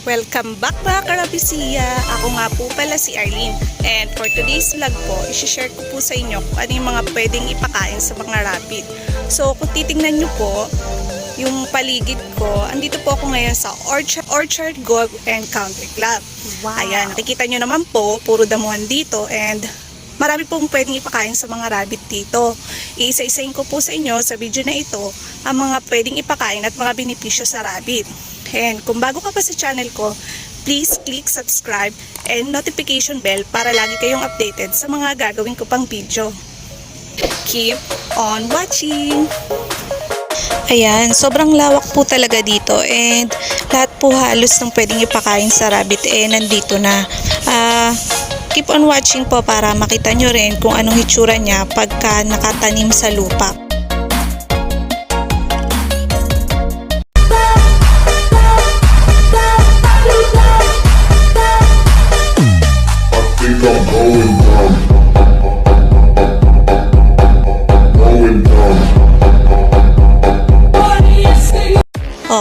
Welcome back mga karabisiya! Ako nga po pala si Arlene. And for today's vlog po, isi-share ko po sa inyo kung ano yung mga pwedeng ipakain sa mga rabbit. So kung titingnan nyo po, yung paligid ko, andito po ako ngayon sa Orchard, Orchard Golf and Country Club. Wow. Ayan, nakikita nyo naman po, puro damuhan dito and marami pong pwedeng ipakain sa mga rabbit dito. Iisa-isahin ko po sa inyo sa video na ito ang mga pwedeng ipakain at mga benepisyo sa rabbit. And kung bago ka pa sa channel ko, please click subscribe and notification bell para lagi kayong updated sa mga gagawin ko pang video. Keep on watching! Ayan, sobrang lawak po talaga dito and lahat po halos ng pwedeng ipakain sa rabbit eh nandito na. Ah, keep on watching po para makita nyo rin kung anong hitsura niya pagka nakatanim sa lupa.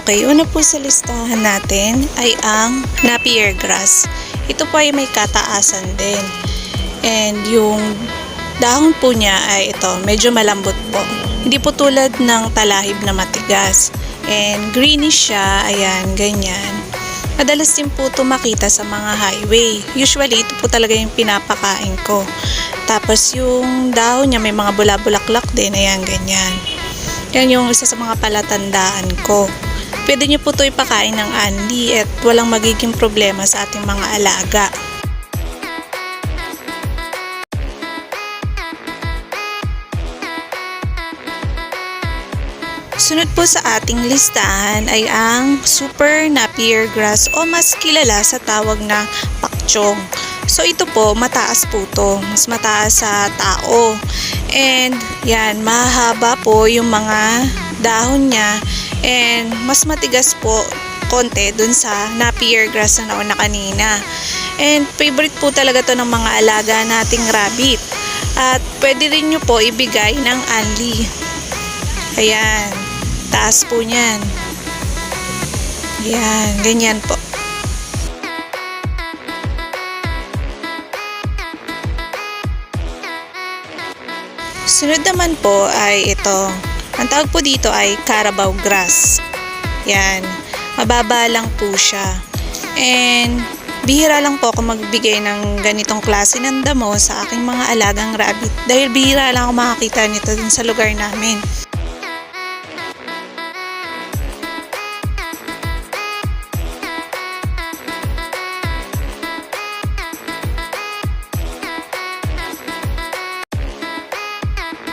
Okay, una po sa listahan natin ay ang Napier grass. Ito po ay may kataasan din. And yung dahon po niya ay ito, medyo malambot po. Hindi po tulad ng talahib na matigas. And greenish siya, ayan, ganyan. Madalas din po ito makita sa mga highway. Usually, ito po talaga yung pinapakain ko. Tapos yung dahon niya may mga bula-bulaklak din, ayan, ganyan. Yan yung isa sa mga palatandaan ko. Pwede niyo po ito ipakain ng Andy at walang magiging problema sa ating mga alaga. Sunod po sa ating listahan ay ang Super Napier Grass o mas kilala sa tawag na pakchong. So ito po, mataas po to. Mas mataas sa tao. And yan, mahaba po yung mga dahon niya. And mas matigas po konti dun sa Napier Grass na nauna kanina. And favorite po talaga to ng mga alaga nating rabbit. At pwede rin nyo po ibigay ng anli. Ayan. Taas po niyan. Yan. Ganyan po. Sunod naman po ay ito. Ang tawag po dito ay Carabao grass. Yan. Mababa lang po siya. And bihira lang po ako magbigay ng ganitong klase ng damo sa aking mga alagang rabbit. Dahil bihira lang ako makakita nito dun sa lugar namin.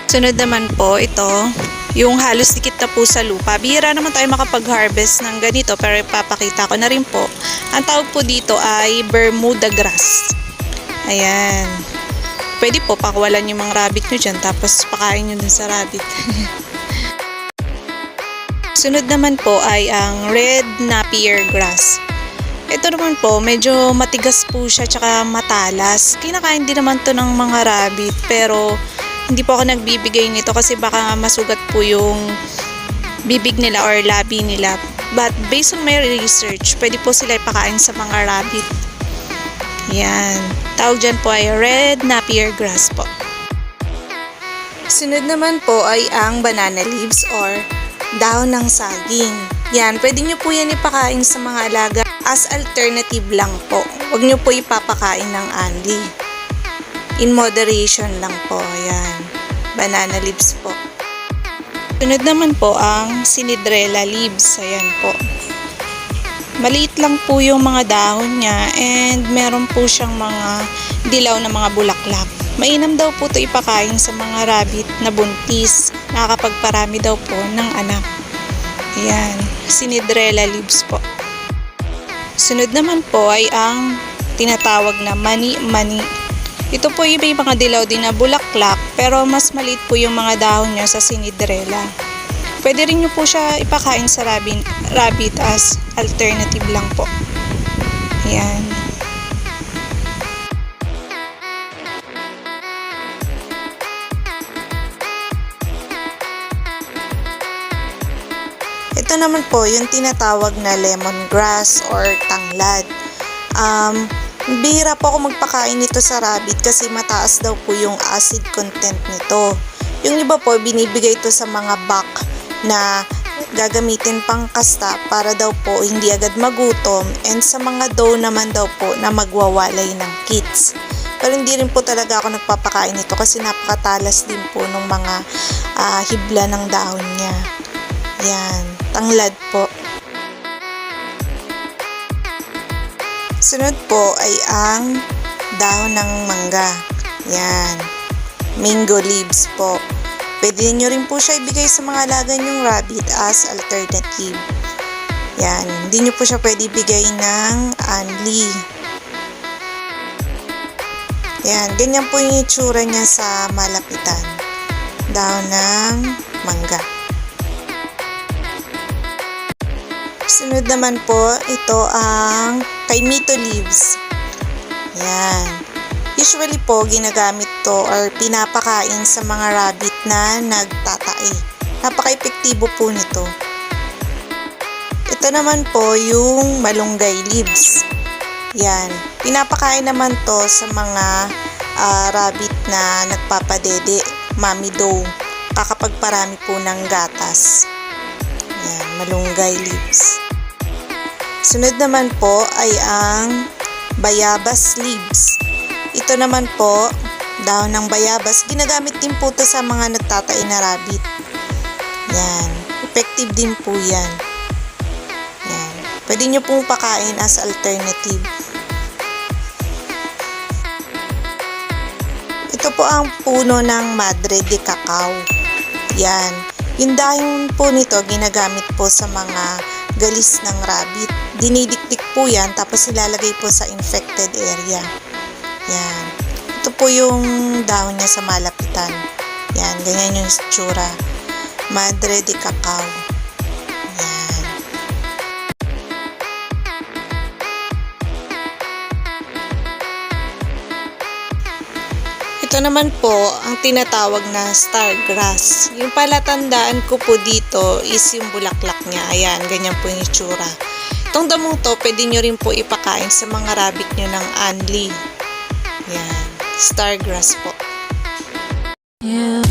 Sunod naman po ito, yung halos dikit na po sa lupa. Bihira naman tayo makapag-harvest ng ganito pero ipapakita ko na rin po. Ang tawag po dito ay Bermuda grass. Ayan. Pwede po pakawalan yung mga rabbit nyo dyan tapos pakain nyo dun sa rabbit. Sunod naman po ay ang Red Napier grass. Ito naman po, medyo matigas po siya tsaka matalas. Kinakain din naman to ng mga rabbit pero hindi po ako nagbibigay nito kasi baka masugat po yung bibig nila or labi nila. But based on my research, pwede po sila ipakain sa mga rabbit. Yan. Tawag dyan po ay red napier grass po. Sunod naman po ay ang banana leaves or dahon ng saging. Yan, pwede nyo po yan ipakain sa mga alaga as alternative lang po. Huwag nyo po ipapakain ng anli. In moderation lang po. Ayan. Banana leaves po. Sunod naman po ang sinidrella leaves. Ayan po. Maliit lang po yung mga dahon niya and meron po siyang mga dilaw na mga bulaklak. Mainam daw po ito ipakain sa mga rabbit na buntis. Nakakapagparami daw po ng anak. Ayan. Sinidrella leaves po. Sunod naman po ay ang tinatawag na mani-mani. Ito po yung may mga dilaw din na bulaklak pero mas maliit po yung mga dahon niya sa sinidrella. Pwede rin nyo po siya ipakain sa rabbit, rabbit as alternative lang po. Ayan. Ito naman po yung tinatawag na lemongrass or tanglad. Um, bihira po ako magpakain nito sa rabbit kasi mataas daw po yung acid content nito. Yung iba po, binibigay ito sa mga bak na gagamitin pang kasta para daw po hindi agad magutom and sa mga doe naman daw po na magwawalay ng kits. Pero hindi rin po talaga ako nagpapakain nito kasi napakatalas din po ng mga ah, hibla ng dahon niya. Yan, tanglad po. Sunod po ay ang dahon ng mangga. Yan, mango leaves po. Pwede nyo rin po siya ibigay sa mga alaga nyong rabbit as alternative. Yan, hindi nyo po siya pwede ibigay ng anli. Yan, ganyan po yung itsura niya sa malapitan. Dahon ng mangga. Sunod naman po, ito ang kaimito leaves. Yan. Usually po, ginagamit to or pinapakain sa mga rabbit na nagtatae. Napaka-epektibo po nito. Ito naman po yung malunggay leaves. Yan. Pinapakain naman to sa mga ah, rabbit na nagpapadede, mami doe, kakapagparami po ng gatas. Yan, malunggay leaves. Sunod naman po ay ang bayabas leaves. Ito naman po, dahon ng bayabas, ginagamit din po to sa mga nagtatay na rabbit. Yan, effective din po yan. Yan. Pwede nyo pong pakain as alternative. Ito po ang puno ng Madre de Cacao. Yan. Yung dahon po nito, ginagamit po sa mga galis ng rabbit. Dinidikdik po yan, tapos ilalagay po sa infected area. Yan. Ito po yung dahon niya sa malapitan. Yan, ganyan yung itsura. Madre de Cacao. Ito naman po ang tinatawag na star grass. Yung palatandaan ko po dito is yung bulaklak niya. Ayan, ganyan po yung itsura. Itong damong to, pwede nyo rin po ipakain sa mga rabbit nyo ng anli. Yan, star grass po. Yeah.